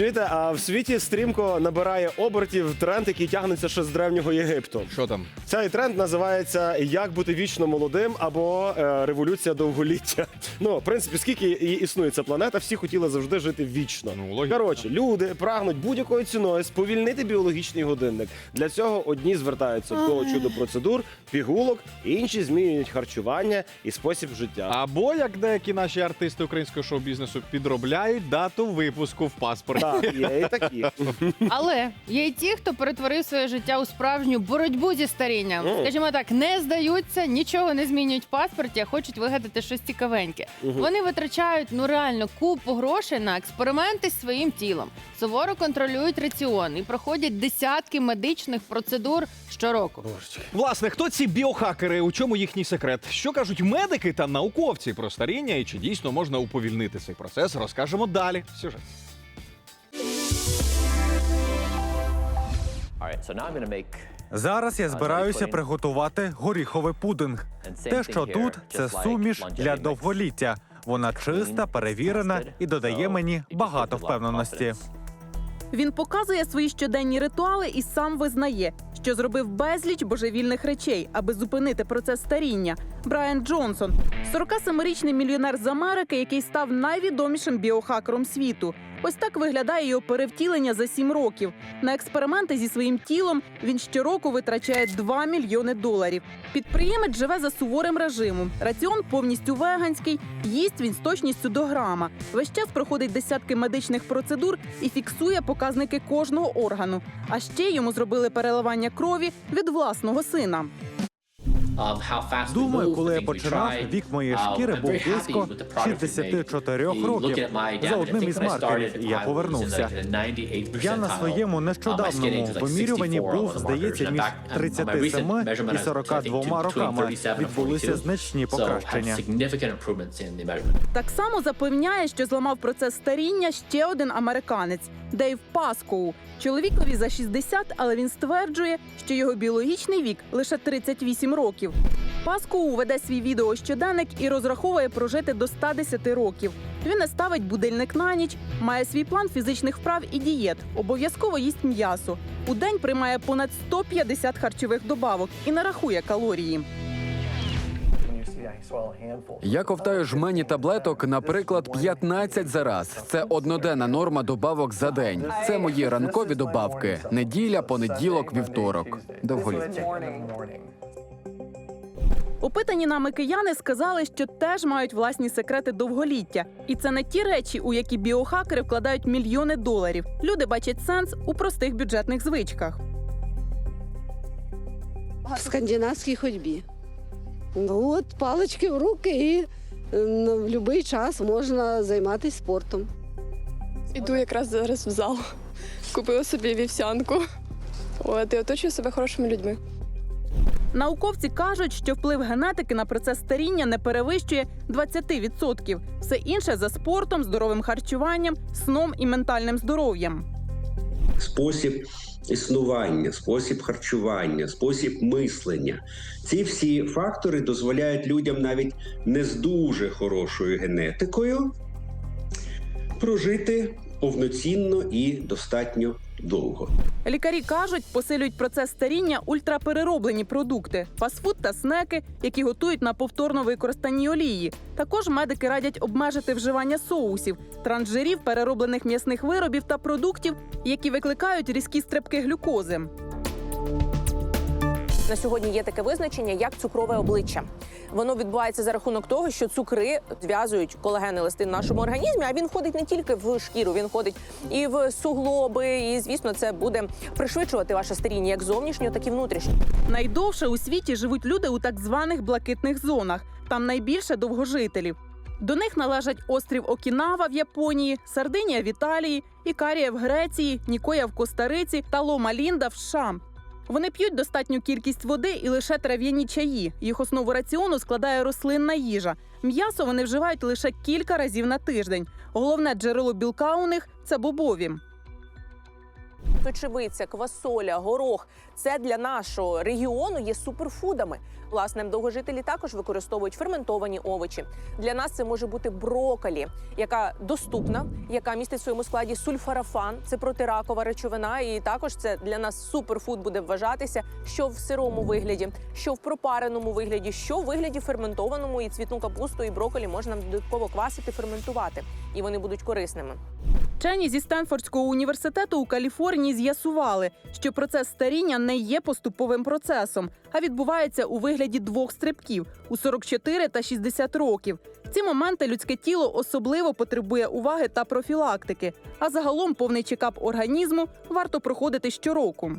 Чуєте, а в світі стрімко набирає обертів тренд, який тягнеться ще з древнього Єгипту. Що там? Цей тренд називається Як бути вічно молодим або е, революція довголіття. Ну, в принципі, скільки і існує ця планета, всі хотіли завжди жити вічно. Ну, логічно. Коротше, люди прагнуть будь-якою ціною сповільнити біологічний годинник. Для цього одні звертаються до чудо процедур, пігулок, інші змінюють харчування і спосіб життя. Або як деякі наші артисти українського шоу-бізнесу підробляють дату випуску в паспорті. Так, є і такі. Але є й ті, хто перетворив своє життя у справжню боротьбу зі старінням. Ну. Скажімо так, не здаються, нічого не змінюють в паспорті, а хочуть вигадати щось цікавеньке. Вони витрачають ну реально купу грошей на експерименти з своїм тілом, суворо контролюють раціон і проходять десятки медичних процедур щороку. Божечки. Власне, хто ці біохакери? У чому їхній секрет? Що кажуть медики та науковці про старіння і чи дійсно можна уповільнити цей процес? Розкажемо далі. в Зараз я збираюся приготувати горіховий пудинг. Те, що тут, це суміш для довголіття. Вона чиста, перевірена і додає мені багато впевненості. Він показує свої щоденні ритуали і сам визнає, що зробив безліч божевільних речей, аби зупинити процес старіння. Брайан Джонсон, 47-річний мільйонер з Америки, який став найвідомішим біохакером світу. Ось так виглядає його перевтілення за сім років. На експерименти зі своїм тілом він щороку витрачає 2 мільйони доларів. Підприємець живе за суворим режимом. Раціон повністю веганський, їсть він з точністю до грама. Весь час проходить десятки медичних процедур і фіксує показники кожного органу. А ще йому зробили переливання крові від власного сина. Думаю, коли я починав, вік моєї шкіри був близько 64 років. За одним із маркерів я повернувся. Я на своєму нещодавньому вимірюванні був, здається, між 37 і 42 роками. Відбулися значні покращення. Так само запевняє, що зламав процес старіння ще один американець Дейв Паскоу. Чоловікові за 60, але він стверджує, що його біологічний вік лише 38 років. Паскоу веде свій відеощоденник і розраховує прожити до 110 років. Він не ставить будильник на ніч, має свій план фізичних вправ і дієт. Обов'язково їсть м'ясо. У день приймає понад 150 харчових добавок і не рахує калорії. Я ковтаю жмені таблеток, наприклад, 15 за раз. Це одноденна норма добавок за день. Це мої ранкові добавки. Неділя, понеділок, вівторок. Довголіття. Опитані нами кияни сказали, що теж мають власні секрети довголіття, і це не ті речі, у які біохакери вкладають мільйони доларів. Люди бачать сенс у простих бюджетних звичках. в скандинавській ходьбі. Ну от палички в руки і е, ну, в будь-який час можна займатися спортом. Іду якраз зараз в зал. Купила собі вівсянку. От, і оточую себе хорошими людьми. Науковці кажуть, що вплив генетики на процес старіння не перевищує 20%. Все інше за спортом, здоровим харчуванням, сном і ментальним здоров'ям. спосіб існування, спосіб харчування, спосіб мислення. Ці всі фактори дозволяють людям навіть не з дуже хорошою генетикою прожити повноцінно і достатньо довго. Лікарі кажуть, посилюють процес старіння ультраперероблені продукти, фастфуд та снеки, які готують на повторно використаній олії. Також медики радять обмежити вживання соусів, транжирів, перероблених м'ясних виробів та продуктів, які викликають різкі стрибки глюкози. На сьогодні є таке визначення, як цукрове обличчя. Воно відбувається за рахунок того, що цукри зв'язують колагенний листи в нашому організмі, а він входить не тільки в шкіру, він входить і в суглоби. І звісно, це буде пришвидшувати ваше старіння як зовнішнього, так і внутрішнього. Найдовше у світі живуть люди у так званих блакитних зонах. Там найбільше довгожителів. До них належать острів Окінава в Японії, Сардинія в Італії, Ікарія в Греції, Нікоя в Коста-Риці та Лома Лінда в США. Вони п'ють достатню кількість води і лише трав'яні чаї. Їх основу раціону складає рослинна їжа. М'ясо вони вживають лише кілька разів на тиждень. Головне джерело білка у них це бобові. Печевиця, квасоля, горох це для нашого регіону є суперфудами. Власне, довгожителі також використовують ферментовані овочі. Для нас це може бути броколі, яка доступна, яка містить в своєму складі сульфарафан, це протиракова речовина. І також це для нас суперфуд буде вважатися, що в сирому вигляді, що в пропареному вигляді, що в вигляді ферментованому і цвітну капусту і броколі можна додатково квасити, ферментувати, і вони будуть корисними. Вчені зі Стенфордського університету у Каліфорнії з'ясували, що процес старіння не є поступовим процесом, а відбувається у вигляді двох стрибків у 44 та 60 років. В ці моменти людське тіло особливо потребує уваги та профілактики. А загалом повний чекап організму варто проходити щороку.